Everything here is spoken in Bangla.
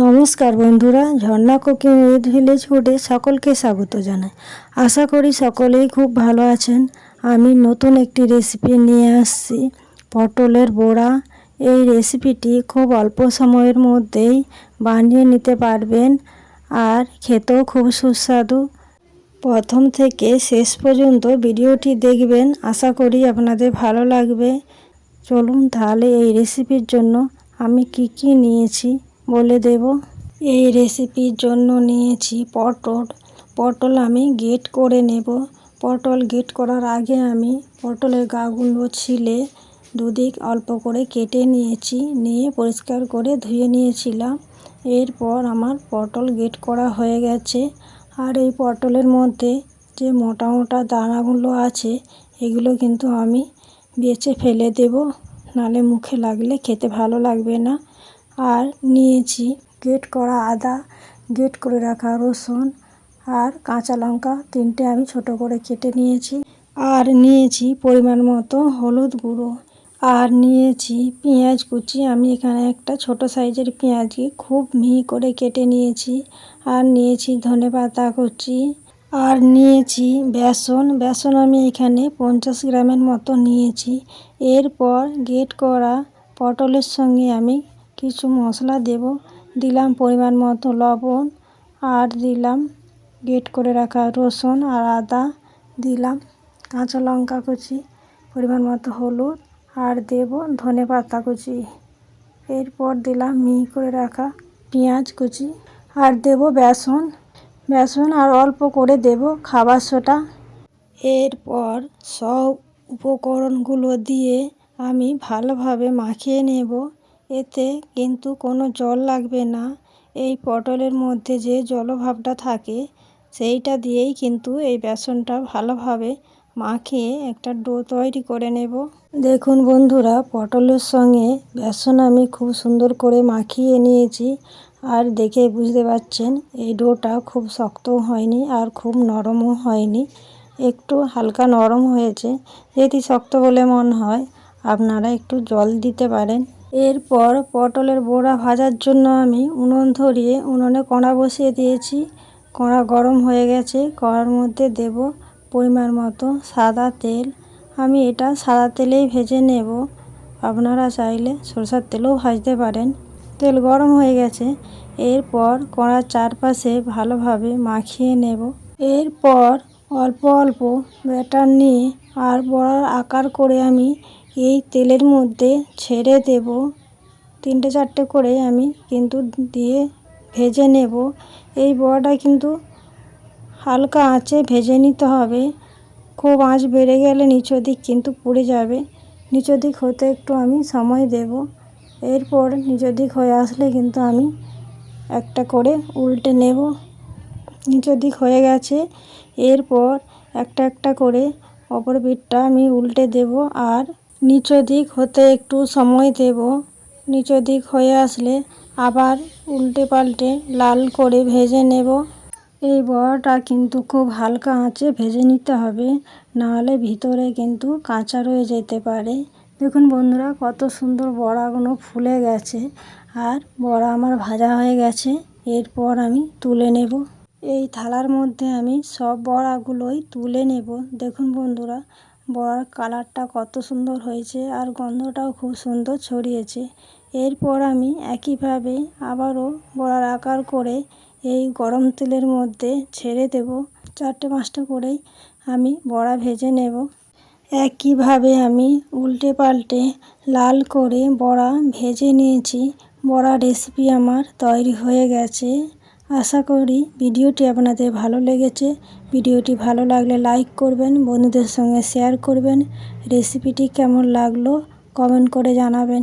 নমস্কার বন্ধুরা, ঝর্ণা কুকিং উইথ ভিলেজ ফুডে সকলকে স্বাগত জানাই। আশা করি সকলেই খুব ভালো আছেন। আমি নতুন একটি রেসিপি নিয়ে আসছি, পটলের বড়া। এই রেসিপিটি খুব অল্প সময়ের মধ্যেই বানিয়ে নিতে পারবেন আর খেতেও খুব সুস্বাদু। প্রথম থেকে শেষ পর্যন্ত ভিডিওটি দেখবেন, আশা করি আপনাদের ভালো লাগবে। চলুন তাহলে এই রেসিপির জন্য আমি কি কি নিয়েছি। বলে দেব। এই রেসিপির জন্য নিয়েছি পটল। পটল আমি গেট করে নেব। পটল গেট করার আগে আমি পটলের গাগুলো ছিলে, দুদিক অল্প করে কেটে নিয়েছি, নিয়ে পরিষ্কার করে ধুয়ে নিয়েছিলাম। এরপর আমার পটল গেট করা হয়ে গেছে। আর এই পটলের মধ্যে যে মোটা মোটা দানাগুলো আছে, এগুলো কিন্তু আমি বেছে ফেলে দেব। নালে মুখে লাগলে খেতে ভালো লাগবে না। আর নিয়েছি। গ্রেট করা আদা, গ্রেট করে রাখা রসুন আর কাঁচা লঙ্কা তিনটে আমি ছোট করে কেটে নিয়েছি। আর নিয়েছি পরিমাণ মতো হলুদ গুঁড়ো। আর নিয়েছি পেঁয়াজ কুচি। আমি এখানে একটা ছোট সাইজের পেঁয়াজকে খুব মিহি করে কেটে নিয়েছি। আর নিয়েছি ধনে পাতা কুচি। আর নিয়েছি বেসন। বেসন আমি এখানে পঞ্চাশ গ্রামের মতো নিয়েছি। এরপর গেট করা পটলের সঙ্গে আমি কিছু মশলা দেব। দিলাম পরিমাণ মতো লবণ আর দিলাম গেট করে রাখা রসুন আর আদা। দিলাম কাঁচা লঙ্কা কুচি, পরিমাণ মতো হলুদ আর দেব ধনে পাতা কুচি। এরপর দিলাম মিহি করে রাখা পেঁয়াজ কুচি আর দেব বেসন। বেসন আর অল্প করে দেব খাবার সোটা এরপর সব উপকরণগুলো দিয়ে আমি ভালোভাবে মাখিয়ে নেব। এতে কিন্তু কোনো জল লাগবে না। এই পটলের মধ্যে যে জলভাবটা থাকে, সেইটা দিয়েই কিন্তু এই বেসনটা ভালোভাবে মাখিয়ে একটা ডো তৈরি করে নেব। দেখুন বন্ধুরা, পটলের সঙ্গে বেসন আমি খুব সুন্দর করে মাখিয়ে নিয়েছি। আর দেখে বুঝতে পারছেন এই ডোটা খুব শক্তও হয়নি আর খুব নরমও হয়নি। একটু হালকা নরম হয়েছে। যদি শক্ত বলে মনে হয়, আপনারা একটু জল দিতে পারেন। এরপর পটলের বড়া ভাজার জন্য আমি উনুন ধরিয়ে উনুনে কড়া বসিয়ে দিয়েছি। কড়া গরম হয়ে গেছে। কড়ার মধ্যে দেব পরিমাণ মতো সাদা তেল। আমি এটা সাদা তেলেই ভেজে নেব। আপনারা চাইলে সরষার তেলেও ভাজতে পারেন। তেল গরম হয়ে গেছে। এরপর কড়ার চারপাশে ভালোভাবে মাখিয়ে নেব। এরপর অল্প অল্প ব্যাটার নিয়ে আর বড়ার আকার করে আমি এই তেলের মধ্যে ছেড়ে দেব। তিনটে চারটে করে আমি কিন্তু দিয়ে ভেজে নেব। এই বড়াটা কিন্তু হালকা আঁচে ভেজে নিতে হবে। খুব আঁচ বেড়ে গেলে নিচের দিক কিন্তু পুড়ে যাবে। নিচের দিক হতে একটু আমি সময় দেব। এরপর নিচের দিক হয়ে আসলে কিন্তু আমি একটা করে উল্টে নেব। নিচের দিক হয়ে গেছে। এরপর একটা একটা করে অপর পিঠটা আমি উল্টে দেব। আর নিচু দিক হতে একটু সময় দেব। নিচু দিক হয়ে আসলে আবার উল্টে পাল্টে লাল করে ভেজে নেব। এই বড়াটা কিন্তু খুব হালকা আঁচে ভেজে নিতে হবে, নাহলে ভিতরে কিন্তু কাঁচা রয়ে যেতে পারে। দেখুন বন্ধুরা, কত সুন্দর বড়াগুলো ফুলে গেছে। আর বড়া আমার ভাজা হয়ে গেছে, এরপর আমি তুলে নেব। এই থালার মধ্যে আমি সব বড়াগুলোই তুলে নেব। দেখুন বন্ধুরা বড়ার কালারটা কত সুন্দর হয়েছে আর গন্ধটাও খুব সুন্দর ছড়িয়েছে। এরপর আমি একইভাবে আবারও বড়ার আকার করে এই গরম তেলের মধ্যে ছেড়ে দেব। চারটে পাঁচটা করেই আমি বড়া ভেজে নেব। একইভাবে আমি উল্টে পাল্টে লাল করে বড়া ভেজে নিয়েছি। বড়া রেসিপি আমার তৈরি হয়ে গেছে। আশা করি ভিডিওটি আপনাদের ভালো লেগেছে। ভিডিওটি ভালো লাগলে লাইক করবেন, বন্ধুদের সঙ্গে শেয়ার করবেন। রেসিপিটি কেমন লাগল কমেন্ট করে জানাবেন।